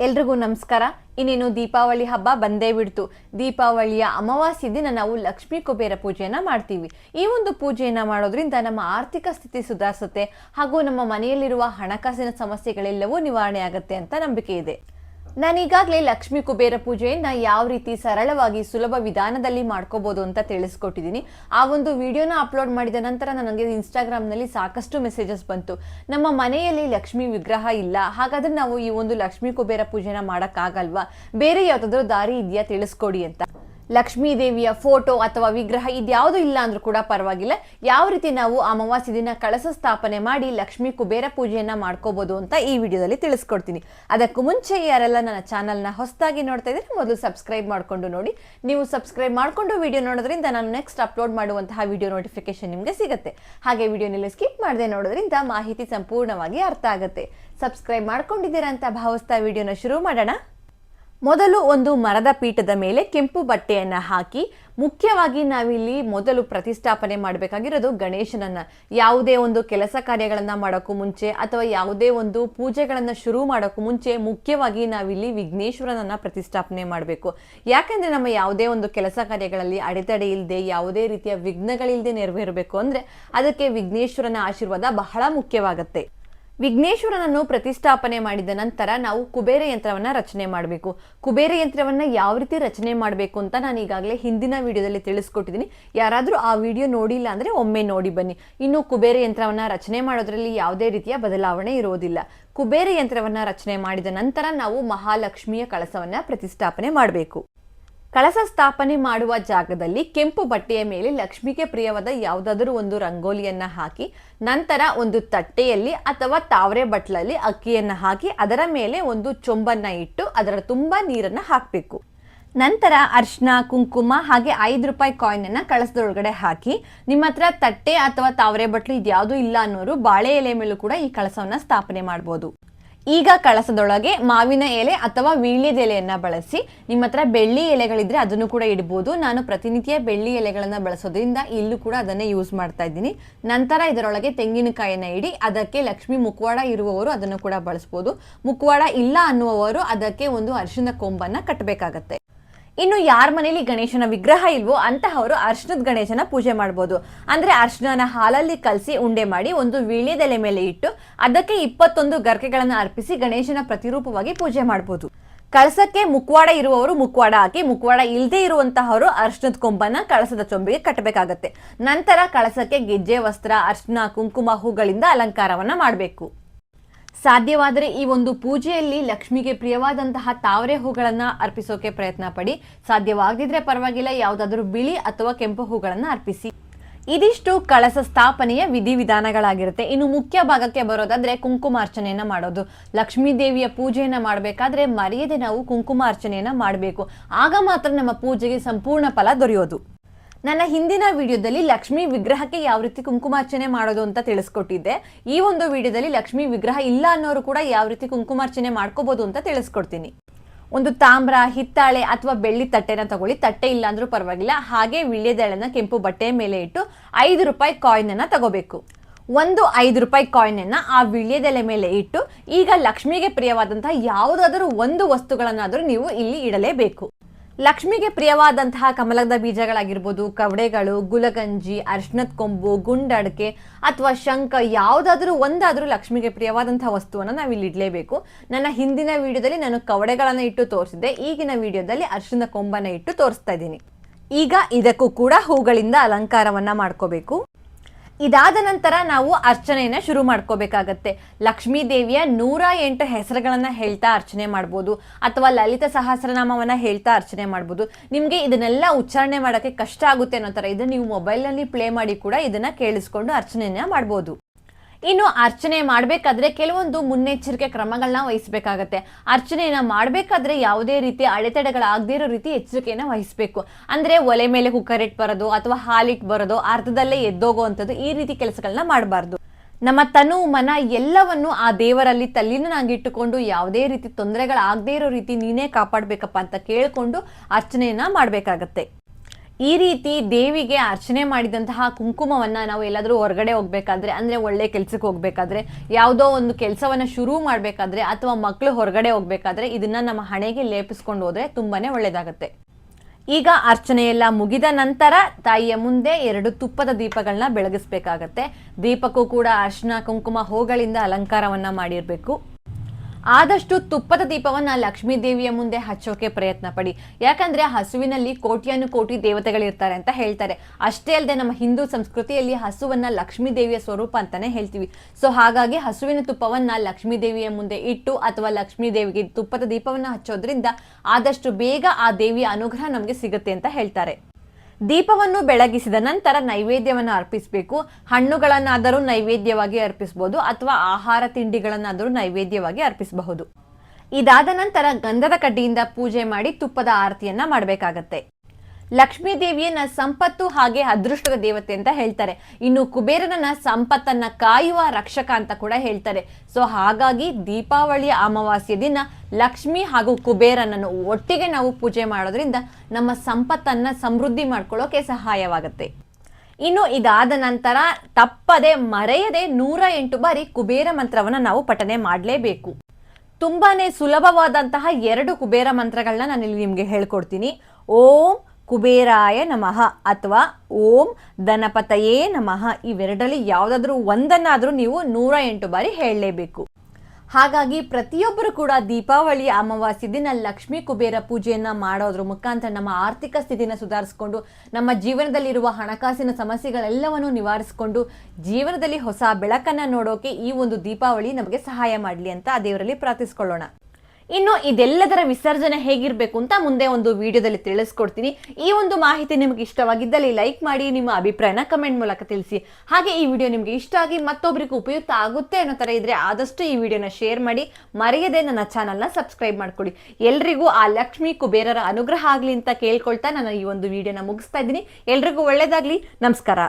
ಎಲ್ರಿಗೂ ನಮಸ್ಕಾರ. ಇನ್ನೇನು ದೀಪಾವಳಿ ಹಬ್ಬ ಬಂದೇ ಬಿಡ್ತು. ದೀಪಾವಳಿಯ ಅಮಾವಾಸ್ಯ ದಿನ ನಾವು ಲಕ್ಷ್ಮೀ ಕುಬೇರ ಪೂಜೆಯನ್ನು ಮಾಡ್ತೀವಿ. ಈ ಒಂದು ಪೂಜೆಯನ್ನು ಮಾಡೋದ್ರಿಂದ ನಮ್ಮ ಆರ್ಥಿಕ ಸ್ಥಿತಿ ಸುಧಾರಿಸುತ್ತೆ. ಹಾಗೂ ನಮ್ಮ ಮನೆಯಲ್ಲಿರುವ ಹಣಕಾಸಿನ ಸಮಸ್ಯೆಗಳೆಲ್ಲವೂ ನಿವಾರಣೆ ಆಗುತ್ತೆ ಅಂತ ನಂಬಿಕೆ ಇದೆ. ನಾನೀಗಾಗಲೇ ಲಕ್ಷ್ಮಿ ಕುಬೇರ ಪೂಜೆಯನ್ನು ಯಾವ ರೀತಿ ಸರಳವಾಗಿ ಸುಲಭ ವಿಧಾನದಲ್ಲಿ ಮಾಡ್ಕೋಬೋದು ಅಂತ ತಿಳಿಸ್ಕೊಟ್ಟಿದ್ದೀನಿ. ಆ ಒಂದು ವಿಡಿಯೋನ ಅಪ್ಲೋಡ್ ಮಾಡಿದ ನಂತರ ನನಗೆ ಇನ್ಸ್ಟಾಗ್ರಾಮ್ನಲ್ಲಿ ಸಾಕಷ್ಟು ಮೆಸೇಜಸ್ ಬಂತು. ನಮ್ಮ ಮನೆಯಲ್ಲಿ ಲಕ್ಷ್ಮಿ ವಿಗ್ರಹ ಇಲ್ಲ. ಹಾಗಾದ್ರೆ ನಾವು ಈ ಒಂದು ಲಕ್ಷ್ಮೀ ಕುಬೇರ ಪೂಜೆನ ಮಾಡೋಕ್ಕಾಗಲ್ವಾ? ಬೇರೆ ಯಾವುದಾದ್ರೂ ದಾರಿ ಇದೆಯಾ ತಿಳಿಸ್ಕೊಡಿ ಅಂತ. ಲಕ್ಷ್ಮೀ ದೇವಿಯ ಫೋಟೋ ಅಥವಾ ವಿಗ್ರಹ ಇದ್ಯಾವುದು ಇಲ್ಲ ಅಂದ್ರೂ ಕೂಡ ಪರವಾಗಿಲ್ಲ. ಯಾವ ರೀತಿ ನಾವು ಅಮಾವಾಸ್ಯ ದಿನ ಕಳಸ ಸ್ಥಾಪನೆ ಮಾಡಿ ಲಕ್ಷ್ಮಿ ಕುಬೇರ ಪೂಜೆಯನ್ನ ಮಾಡ್ಕೋಬಹುದು ಅಂತ ಈ ವಿಡಿಯೋದಲ್ಲಿ ತಿಳಿಸ್ಕೊಡ್ತೀನಿ. ಅದಕ್ಕೂ ಮುಂಚೆ ಯಾರೆಲ್ಲ ನನ್ನ ಚಾನಲ್ನ ಹೊಸದಾಗಿ ನೋಡ್ತಾ ಇದ್ರೆ ಮೊದಲು ಸಬ್ಸ್ಕ್ರೈಬ್ ಮಾಡ್ಕೊಂಡು ನೋಡಿ. ನೀವು ಸಬ್ಸ್ಕ್ರೈಬ್ ಮಾಡ್ಕೊಂಡು ವಿಡಿಯೋ ನೋಡೋದ್ರಿಂದ ನಾನು ನೆಕ್ಸ್ಟ್ ಅಪ್ಲೋಡ್ ಮಾಡುವಂತಹ ವಿಡಿಯೋ ನೋಟಿಫಿಕೇಶನ್ ನಿಮಗೆ ಸಿಗುತ್ತೆ. ಹಾಗೆ ವಿಡಿಯೋನೆಲ್ಲ ಸ್ಕಿಪ್ ಮಾಡದೆ ನೋಡೋದ್ರಿಂದ ಮಾಹಿತಿ ಸಂಪೂರ್ಣವಾಗಿ ಅರ್ಥ ಆಗುತ್ತೆ. ಸಬ್ಸ್ಕ್ರೈಬ್ ಮಾಡ್ಕೊಂಡಿದ್ದೀರಾ ಅಂತ ಭಾವಿಸ್ತಾ ವಿಡಿಯೋನ ಶುರು ಮಾಡೋಣ. ಮೊದಲು ಒಂದು ಮರದ ಪೀಠದ ಮೇಲೆ ಕೆಂಪು ಬಟ್ಟೆಯನ್ನು ಹಾಕಿ, ಮುಖ್ಯವಾಗಿ ನಾವಿಲ್ಲಿ ಮೊದಲು ಪ್ರತಿಷ್ಠಾಪನೆ ಮಾಡಬೇಕಾಗಿರೋದು ಗಣೇಶನನ್ನ. ಯಾವುದೇ ಒಂದು ಕೆಲಸ ಕಾರ್ಯಗಳನ್ನು ಮಾಡೋಕ್ಕೂ ಮುಂಚೆ ಅಥವಾ ಯಾವುದೇ ಒಂದು ಪೂಜೆಗಳನ್ನು ಶುರು ಮಾಡೋಕ್ಕೂ ಮುಂಚೆ ಮುಖ್ಯವಾಗಿ ನಾವಿಲ್ಲಿ ವಿಘ್ನೇಶ್ವರನನ್ನ ಪ್ರತಿಷ್ಠಾಪನೆ ಮಾಡಬೇಕು. ಯಾಕಂದ್ರೆ ನಮ್ಮ ಯಾವುದೇ ಒಂದು ಕೆಲಸ ಕಾರ್ಯಗಳಲ್ಲಿ ಅಡೆತಡೆ ಇಲ್ಲದೆ ಯಾವುದೇ ರೀತಿಯ ವಿಘ್ನಗಳಿಲ್ಲದೆ ನೆರವೇರಬೇಕು ಅಂದ್ರೆ ಅದಕ್ಕೆ ವಿಘ್ನೇಶ್ವರನ ಆಶೀರ್ವಾದ ಬಹಳ ಮುಖ್ಯವಾಗುತ್ತೆ. ವಿಘ್ನೇಶ್ವರನನ್ನು ಪ್ರತಿಷ್ಠಾಪನೆ ಮಾಡಿದ ನಂತರ ನಾವು ಕುಬೇರ ಯಂತ್ರವನ್ನ ರಚನೆ ಮಾಡಬೇಕು. ಕುಬೇರ ಯಂತ್ರವನ್ನ ಯಾವ ರೀತಿ ರಚನೆ ಮಾಡಬೇಕು ಅಂತ ನಾನು ಈಗಾಗಲೇ ಹಿಂದಿನ ವಿಡಿಯೋದಲ್ಲಿ ತಿಳಿಸ್ಕೊಟ್ಟಿದ್ದೀನಿ. ಯಾರಾದರೂ ಆ ವಿಡಿಯೋ ನೋಡಿಲ್ಲ ಅಂದರೆ ಒಮ್ಮೆ ನೋಡಿ ಬನ್ನಿ. ಇನ್ನು ಕುಬೇರ ಯಂತ್ರವನ್ನ ರಚನೆ ಮಾಡೋದ್ರಲ್ಲಿ ಯಾವುದೇ ರೀತಿಯ ಬದಲಾವಣೆ ಇರೋದಿಲ್ಲ. ಕುಬೇರ ಯಂತ್ರವನ್ನ ರಚನೆ ಮಾಡಿದ ನಂತರ ನಾವು ಮಹಾಲಕ್ಷ್ಮಿಯ ಕಳಸವನ್ನ ಪ್ರತಿಷ್ಠಾಪನೆ ಮಾಡಬೇಕು. ಕಳಸ ಸ್ಥಾಪನೆ ಮಾಡುವ ಜಾಗದಲ್ಲಿ ಕೆಂಪು ಬಟ್ಟೆಯ ಮೇಲೆ ಲಕ್ಷ್ಮಿಗೆ ಪ್ರಿಯವಾದ ಯಾವುದಾದರೂ ಒಂದು ರಂಗೋಲಿಯನ್ನ ಹಾಕಿ, ನಂತರ ಒಂದು ತಟ್ಟೆಯಲ್ಲಿ ಅಥವಾ ತಾವರೆ ಬಟ್ಲಲ್ಲಿ ಅಕ್ಕಿಯನ್ನು ಹಾಕಿ, ಅದರ ಮೇಲೆ ಒಂದು ಚೊಂಬನ್ನ ಇಟ್ಟು ಅದರ ತುಂಬ ನೀರನ್ನು ಹಾಕಬೇಕು. ನಂತರ ಅರ್ಶನ ಕುಂಕುಮ ಹಾಗೆ ಐದು ರೂಪಾಯಿ ಕಾಯಿನ್ ಅನ್ನ ಕಳಸದೊಳಗಡೆ ಹಾಕಿ, ನಿಮ್ಮ ಹತ್ರ ತಟ್ಟೆ ಅಥವಾ ತಾವರೆ ಬಟ್ಲು ಇದ್ಯಾವುದೂ ಇಲ್ಲ ಅನ್ನೋರು ಬಾಳೆ ಎಲೆ ಮೇಲೂ ಕೂಡ ಈ ಕಳಸವನ್ನ ಸ್ಥಾಪನೆ ಮಾಡ್ಬೋದು. ಈಗ ಕಳಸದೊಳಗೆ ಮಾವಿನ ಎಲೆ ಅಥವಾ ವೀಳ್ಯದ ಎಲೆಯನ್ನ ಬಳಸಿ ನಿಮ್ಮ ಹತ್ರ ಬೆಳ್ಳಿ ಎಲೆಗಳಿದ್ರೆ ಅದನ್ನು ಕೂಡ ಇಡ್ಬೋದು. ನಾನು ಪ್ರತಿನಿತ್ಯ ಬೆಳ್ಳಿ ಎಲೆಗಳನ್ನ ಬಳಸೋದ್ರಿಂದ ಇಲ್ಲೂ ಕೂಡ ಅದನ್ನೇ ಯೂಸ್ ಮಾಡ್ತಾ ಇದ್ದೀನಿ. ನಂತರ ಇದರೊಳಗೆ ತೆಂಗಿನಕಾಯಿನ ಇಡಿ, ಅದಕ್ಕೆ ಲಕ್ಷ್ಮಿ ಮುಖವಾಡ ಇರುವವರು ಅದನ್ನು ಕೂಡ ಬಳಸ್ಬೋದು. ಮುಖವಾಡ ಇಲ್ಲ ಅನ್ನುವವರು ಅದಕ್ಕೆ ಒಂದು ಅರಿಶಿನ ಕೊಂಬನ್ನ ಕಟ್ಟಬೇಕಾಗತ್ತೆ. ಇನ್ನು ಯಾರ ಮನೇಲಿ ಗಣೇಶನ ವಿಗ್ರಹ ಇಲ್ವೋ ಅಂತಹವರು ಅರ್ಶನದ ಗಣೇಶನ ಪೂಜೆ ಮಾಡ್ಬೋದು. ಅಂದ್ರೆ ಅರ್ಶನನ ಹಾಲಲ್ಲಿ ಕಲಸಿ ಉಂಡೆ ಮಾಡಿ ಒಂದು ವೀಳ್ಯದೆಲೆ ಮೇಲೆ ಇಟ್ಟು ಅದಕ್ಕೆ ಇಪ್ಪತ್ತೊಂದು ಗರ್ಕೆಗಳನ್ನು ಅರ್ಪಿಸಿ ಗಣೇಶನ ಪ್ರತಿರೂಪವಾಗಿ ಪೂಜೆ ಮಾಡ್ಬೋದು. ಕಳಸಕ್ಕೆ ಮುಖವಾಡ ಇರುವವರು ಮುಖವಾಡ ಹಾಕಿ ಮುಖವಾಡ ಇಲ್ಲದೆ ಇರುವಂತಹವರು ಅರ್ಶನದ ಕೊಂಬನ್ನ ಕಳಸದ ಚೊಂಬಿಗೆ ಕಟ್ಟಬೇಕಾಗತ್ತೆ. ನಂತರ ಕಳಸಕ್ಕೆ ಗೆಜ್ಜೆ, ವಸ್ತ್ರ, ಅರ್ಶನ, ಕುಂಕುಮ, ಹೂಗಳಿಂದ ಅಲಂಕಾರವನ್ನ ಮಾಡಬೇಕು. ಸಾಧ್ಯವಾದರೆ ಈ ಒಂದು ಪೂಜೆಯಲ್ಲಿ ಲಕ್ಷ್ಮಿಗೆ ಪ್ರಿಯವಾದಂತಹ ತಾವರೆ ಹೂಗಳನ್ನ ಅರ್ಪಿಸೋಕೆ ಪ್ರಯತ್ನ ಪಡಿ. ಸಾಧ್ಯವಾಗದಿದ್ರೆ ಪರವಾಗಿಲ್ಲ, ಯಾವುದಾದ್ರೂ ಬಿಳಿ ಅಥವಾ ಕೆಂಪು ಹೂಗಳನ್ನ ಅರ್ಪಿಸಿ. ಇದಿಷ್ಟು ಕಳಸ ಸ್ಥಾಪನೆಯ ವಿಧಿವಿಧಾನಗಳಾಗಿರುತ್ತೆ. ಇನ್ನು ಮುಖ್ಯ ಭಾಗಕ್ಕೆ ಬರೋದಾದ್ರೆ ಕುಂಕುಮಾರ್ಚನೆಯನ್ನ ಮಾಡೋದು. ಲಕ್ಷ್ಮೀ ದೇವಿಯ ಪೂಜೆಯನ್ನ ಮಾಡಬೇಕಾದ್ರೆ ಮರೆಯದೆ ನಾವು ಕುಂಕುಮಾರ್ಚನೆಯನ್ನ ಮಾಡಬೇಕು. ಆಗ ಮಾತ್ರ ನಮ್ಮ ಪೂಜೆಗೆ ಸಂಪೂರ್ಣ ಫಲ ದೊರೆಯೋದು. ನನ್ನ ಹಿಂದಿನ ವಿಡಿಯೋದಲ್ಲಿ ಲಕ್ಷ್ಮೀ ವಿಗ್ರಹಕ್ಕೆ ಯಾವ ರೀತಿ ಕುಂಕುಮಾರ್ಚನೆ ಮಾಡೋದು ಅಂತ ತಿಳಿಸ್ಕೊಟ್ಟಿದ್ದೆ. ಈ ಒಂದು ವಿಡಿಯೋದಲ್ಲಿ ಲಕ್ಷ್ಮೀ ವಿಗ್ರಹ ಇಲ್ಲ ಅನ್ನೋರು ಕೂಡ ಯಾವ ರೀತಿ ಕುಂಕುಮಾರ್ಚನೆ ಮಾಡ್ಕೋಬಹುದು ಅಂತ ತಿಳಿಸ್ಕೊಡ್ತೀನಿ. ಒಂದು ತಾಮ್ರ, ಹಿತ್ತಾಳೆ ಅಥವಾ ಬೆಳ್ಳಿ ತಟ್ಟೆನ ತಗೊಳ್ಳಿ. ತಟ್ಟೆ ಇಲ್ಲ ಅಂದ್ರೂ ಪರವಾಗಿಲ್ಲ. ಹಾಗೆ ವಿಳ್ಯದೆಳೆನ ಕೆಂಪು ಬಟ್ಟೆ ಮೇಲೆ ಇಟ್ಟು ಐದು ರೂಪಾಯಿ ಕಾಯಿನ್ ಅನ್ನ ತಗೋಬೇಕು. ಒಂದು ಐದು ರೂಪಾಯಿ ಕಾಯಿನ್ ಅನ್ನ ಆ ವಿಳ್ಯದೆಲೆ ಮೇಲೆ ಇಟ್ಟು ಈಗ ಲಕ್ಷ್ಮಿಗೆ ಪ್ರಿಯವಾದಂತಹ ಯಾವುದಾದರೂ ಒಂದು ವಸ್ತುಗಳನ್ನಾದರೂ ನೀವು ಇಲ್ಲಿ ಇಡಲೇಬೇಕು. ಲಕ್ಷ್ಮಿಗೆ ಪ್ರಿಯವಾದಂತಹ ಕಮಲದ ಬೀಜಗಳಾಗಿರ್ಬೋದು, ಕವಡೆಗಳು, ಗುಲಗಂಜಿ ಅರ್ಶನದ ಕೊಂಬು, ಗುಂಡಡಿಕೆ ಅಥವಾ ಶಂಖ, ಯಾವುದಾದ್ರೂ ಒಂದಾದರೂ ಲಕ್ಷ್ಮಿಗೆ ಪ್ರಿಯವಾದಂತಹ ವಸ್ತುವನ್ನು ನಾವು ಇಲ್ಲಿ ಇಡಲೇಬೇಕು. ನನ್ನ ಹಿಂದಿನ ವಿಡಿಯೋದಲ್ಲಿ ನಾನು ಕವಡೆಗಳನ್ನು ಇಟ್ಟು ತೋರಿಸಿದ್ದೆ, ಈಗಿನ ವಿಡಿಯೋದಲ್ಲಿ ಅರ್ಶಿನ ಕೊಂಬನ್ನು ಇಟ್ಟು ತೋರಿಸ್ತಾ ಇದ್ದೀನಿ. ಈಗ ಇದಕ್ಕೂ ಕೂಡ ಹೂಗಳಿಂದ ಅಲಂಕಾರವನ್ನ ಮಾಡ್ಕೋಬೇಕು. ಇದಾದ ನಂತರ ನಾವು ಅರ್ಚನೆಯನ್ನ ಶುರು ಮಾಡ್ಕೋಬೇಕಾಗತ್ತೆ. ಲಕ್ಷ್ಮೀ ದೇವಿಯ ನೂರ ಎಂಟು ಹೆಸರುಗಳನ್ನ ಹೇಳ್ತಾ ಅರ್ಚನೆ ಮಾಡ್ಬೋದು, ಅಥವಾ ಲಲಿತ ಸಹಸ್ರನಾಮವನ್ನ ಹೇಳ್ತಾ ಅರ್ಚನೆ ಮಾಡ್ಬೋದು. ನಿಮಗೆ ಇದನ್ನೆಲ್ಲ ಉಚ್ಚಾರಣೆ ಮಾಡೋಕ್ಕೆ ಕಷ್ಟ ಆಗುತ್ತೆ ಅನ್ನೋ ಥರ ಇದನ್ನ ನೀವು ಮೊಬೈಲ್ನಲ್ಲಿ ಪ್ಲೇ ಮಾಡಿ ಕೂಡ ಇದನ್ನ ಕೇಳಿಸ್ಕೊಂಡು ಅರ್ಚನೆಯನ್ನ ಮಾಡ್ಬೋದು. ಇನ್ನು ಅರ್ಚನೆ ಮಾಡಬೇಕಾದ್ರೆ ಕೆಲವೊಂದು ಮುನ್ನೆಚ್ಚರಿಕೆ ಕ್ರಮಗಳನ್ನ ವಹಿಸಬೇಕಾಗತ್ತೆ. ಅರ್ಚನೆಯನ್ನ ಮಾಡಬೇಕಾದ್ರೆ ಯಾವುದೇ ರೀತಿ ಅಡೆತಡೆಗಳಾಗದೇ ಇರೋ ರೀತಿ ಎಚ್ಚರಿಕೆಯನ್ನು ವಹಿಸಬೇಕು. ಅಂದ್ರೆ ಒಲೆ ಮೇಲೆ ಕುಕ್ಕರ್ ಇಟ್ಟು ಬರೋದು ಅಥವಾ ಹಾಲಿಟ್ಟು ಬರೋದು, ಅರ್ಧದಲ್ಲೇ ಎದ್ದೋಗುವಂಥದ್ದು ಈ ರೀತಿ ಕೆಲಸಗಳನ್ನ ಮಾಡಬಾರ್ದು. ನಮ್ಮ ತನು, ಮನ ಎಲ್ಲವನ್ನು ಆ ದೇವರಲ್ಲಿ ತಲ್ಲಿನಾಗಿಟ್ಟುಕೊಂಡು ಯಾವುದೇ ರೀತಿ ತೊಂದರೆಗಳಾಗದೇ ಇರೋ ರೀತಿ ನೀನೇ ಕಾಪಾಡಬೇಕಪ್ಪ ಅಂತ ಕೇಳಿಕೊಂಡು ಅರ್ಚನೆಯನ್ನ ಮಾಡಬೇಕಾಗತ್ತೆ. ಈ ರೀತಿ ದೇವಿಗೆ ಅರ್ಚನೆ ಮಾಡಿದಂತಹ ಕುಂಕುಮವನ್ನ ನಾವು ಎಲ್ಲಾದರೂ ಹೊರಗಡೆ ಹೋಗ್ಬೇಕಾದ್ರೆ, ಅಂದ್ರೆ ಒಳ್ಳೆ ಕೆಲ್ಸಕ್ಕೆ ಹೋಗ್ಬೇಕಾದ್ರೆ, ಯಾವುದೋ ಒಂದು ಕೆಲಸವನ್ನ ಶುರು ಮಾಡಬೇಕಾದ್ರೆ ಅಥವಾ ಮಕ್ಕಳು ಹೊರಗಡೆ ಹೋಗ್ಬೇಕಾದ್ರೆ ಇದನ್ನ ನಮ್ಮ ಹಣೆಗೆ ಲೇಪಿಸ್ಕೊಂಡು ಹೋದ್ರೆ ತುಂಬಾನೇ ಒಳ್ಳೇದಾಗತ್ತೆ. ಈಗ ಅರ್ಚನೆ ಎಲ್ಲ ಮುಗಿದ ನಂತರ ತಾಯಿಯ ಮುಂದೆ ಎರಡು ತುಪ್ಪದ ದೀಪಗಳನ್ನ ಬೆಳಗಿಸ್ಬೇಕಾಗತ್ತೆ. ದೀಪಕ್ಕೂ ಕೂಡ ಅರ್ಶನ, ಕುಂಕುಮ, ಹೂಗಳಿಂದ ಅಲಂಕಾರವನ್ನ ಮಾಡಿರಬೇಕು. ಆದಷ್ಟು ತುಪ್ಪದ ದೀಪವನ್ನ ಲಕ್ಷ್ಮೀ ದೇವಿಯ ಮುಂದೆ ಹಚ್ಚೋಕೆ ಪ್ರಯತ್ನ ಪಡಿ. ಯಾಕಂದ್ರೆ ಹಸುವಿನಲ್ಲಿ ಕೋಟಿಯನ್ನು ಕೋಟಿ ದೇವತೆಗಳಿರ್ತಾರೆ ಅಂತ ಹೇಳ್ತಾರೆ. ಅಷ್ಟೇ ಅಲ್ಲದೆ ನಮ್ಮ ಹಿಂದೂ ಸಂಸ್ಕೃತಿಯಲ್ಲಿ ಹಸುವನ್ನ ಲಕ್ಷ್ಮೀ ದೇವಿಯ ಸ್ವರೂಪ ಅಂತಾನೆ ಹೇಳ್ತೀವಿ. ಸೊ ಹಾಗಾಗಿ ಹಸುವಿನ ತುಪ್ಪವನ್ನ ಲಕ್ಷ್ಮೀ ದೇವಿಯ ಮುಂದೆ ಇಟ್ಟು ಅಥವಾ ಲಕ್ಷ್ಮೀ ದೇವಿಗೆ ತುಪ್ಪದ ದೀಪವನ್ನ ಹಚ್ಚೋದ್ರಿಂದ ಆದಷ್ಟು ಬೇಗ ಆ ದೇವಿಯ ಅನುಗ್ರಹ ನಮಗೆ ಸಿಗುತ್ತೆ ಅಂತ ಹೇಳ್ತಾರೆ. ದೀಪವನ್ನು ಬೆಳಗಿಸಿದ ನಂತರ ನೈವೇದ್ಯವನ್ನು ಅರ್ಪಿಸಬೇಕು. ಹಣ್ಣುಗಳನ್ನಾದರೂ ನೈವೇದ್ಯವಾಗಿ ಅರ್ಪಿಸಬಹುದು ಅಥವಾ ಆಹಾರ ತಿಂಡಿಗಳನ್ನಾದರೂ ನೈವೇದ್ಯವಾಗಿ ಅರ್ಪಿಸಬಹುದು. ಇದಾದ ನಂತರ ಗಂಧದ ಕಡ್ಡಿಯಿಂದ ಪೂಜೆ ಮಾಡಿ ತುಪ್ಪದ ಆರತಿಯನ್ನ ಮಾಡಬೇಕಾಗತ್ತೆ. ಲಕ್ಷ್ಮೀ ದೇವಿಯನ್ನ ಸಂಪತ್ತು ಹಾಗೆ ಅದೃಷ್ಟದ ದೇವತೆ ಅಂತ ಹೇಳ್ತಾರೆ. ಇನ್ನು ಕುಬೇರನನ್ನ ಸಂಪತ್ತನ್ನ ಕಾಯುವ ರಕ್ಷಕ ಅಂತ ಕೂಡ ಹೇಳ್ತಾರೆ. ಸೊ ಹಾಗಾಗಿ ದೀಪಾವಳಿಯ ಅಮಾವಾಸ್ಯ ದಿನ ಲಕ್ಷ್ಮಿ ಹಾಗೂ ಕುಬೇರನನ್ನು ಒಟ್ಟಿಗೆ ನಾವು ಪೂಜೆ ಮಾಡೋದ್ರಿಂದ ನಮ್ಮ ಸಂಪತ್ತನ್ನ ಸಮೃದ್ಧಿ ಮಾಡ್ಕೊಳ್ಳೋಕೆ ಸಹಾಯವಾಗುತ್ತೆ. ಇನ್ನು ಇದಾದ ನಂತರ ತಪ್ಪದೆ ಮರೆಯದೆ ನೂರ ಎಂಟು ಬಾರಿ ಕುಬೇರ ಮಂತ್ರವನ್ನ ನಾವು ಪಠನೆ ಮಾಡಲೇಬೇಕು. ತುಂಬಾನೇ ಸುಲಭವಾದಂತಹ ಎರಡು ಕುಬೇರ ಮಂತ್ರಗಳನ್ನ ನಾನು ಇಲ್ಲಿ ನಿಮಗೆ ಹೇಳ್ಕೊಡ್ತೀನಿ. ಓಂ ಕುಬೇರಾಯ ನಮಃ ಅಥವಾ ಓಂ ಧನಪತಯೇ ನಮಃ. ಇವೆರಡರಲ್ಲಿ ಯಾವುದಾದ್ರೂ ಒಂದನ್ನಾದರೂ ನೀವು ನೂರ ಎಂಟು ಬಾರಿ ಹೇಳಲೇಬೇಕು. ಹಾಗಾಗಿ ಪ್ರತಿಯೊಬ್ಬರು ಕೂಡ ದೀಪಾವಳಿ ಅಮಾವಾಸ್ಯ ದಿನ ಲಕ್ಷ್ಮೀ ಕುಬೇರ ಪೂಜೆಯನ್ನು ಮಾಡೋದ್ರ ಮುಖಾಂತರ ನಮ್ಮ ಆರ್ಥಿಕ ಸ್ಥಿತಿನ ಸುಧಾರಿಸ್ಕೊಂಡು, ನಮ್ಮ ಜೀವನದಲ್ಲಿರುವ ಹಣಕಾಸಿನ ಸಮಸ್ಯೆಗಳೆಲ್ಲವನ್ನು ನಿವಾರಿಸಿಕೊಂಡು, ಜೀವನದಲ್ಲಿ ಹೊಸ ಬೆಳಕನ್ನು ನೋಡೋಕೆ ಈ ಒಂದು ದೀಪಾವಳಿ ನಮಗೆ ಸಹಾಯ ಮಾಡಲಿ ಅಂತ ಆ ದೇವರಲ್ಲಿ ಪ್ರಾರ್ಥಿಸ್ಕೊಳ್ಳೋಣ. ಇನ್ನು ಇದೆಲ್ಲದರ ವಿಸರ್ಜನೆ ಹೇಗಿರಬೇಕು ಅಂತ ಮುಂದೆ ಒಂದು ವಿಡಿಯೋದಲ್ಲಿ ತಿಳಿಸ್ಕೊಡ್ತೀನಿ. ಈ ಒಂದು ಮಾಹಿತಿ ನಿಮಗೆ ಇಷ್ಟವಾಗಿದ್ದಲ್ಲಿ ಲೈಕ್ ಮಾಡಿ, ನಿಮ್ಮ ಅಭಿಪ್ರಾಯನ ಕಮೆಂಟ್ ಮೂಲಕ ತಿಳಿಸಿ. ಹಾಗೆ ಈ ವಿಡಿಯೋ ನಿಮಗೆ ಇಷ್ಟ ಆಗಿ ಮತ್ತೊಬ್ಬರಿಗೆ ಉಪಯುಕ್ತ ಆಗುತ್ತೆ ಅನ್ನೋ ಥರ ಇದ್ರೆ ಆದಷ್ಟು ಈ ವಿಡಿಯೋನ ಶೇರ್ ಮಾಡಿ. ಮರೆಯದೆ ನನ್ನ ಚಾನಲ್ನ ಸಬ್ಸ್ಕ್ರೈಬ್ ಮಾಡ್ಕೊಳ್ಳಿ. ಎಲ್ರಿಗೂ ಆ ಲಕ್ಷ್ಮಿ ಕುಬೇರರ ಅನುಗ್ರಹ ಆಗಲಿ ಅಂತ ಕೇಳ್ಕೊಳ್ತಾ ನಾನು ಈ ಒಂದು ವಿಡಿಯೋನ ಮುಗಿಸ್ತಾ ಇದ್ದೀನಿ. ಎಲ್ರಿಗೂ ಒಳ್ಳೇದಾಗ್ಲಿ. ನಮಸ್ಕಾರ.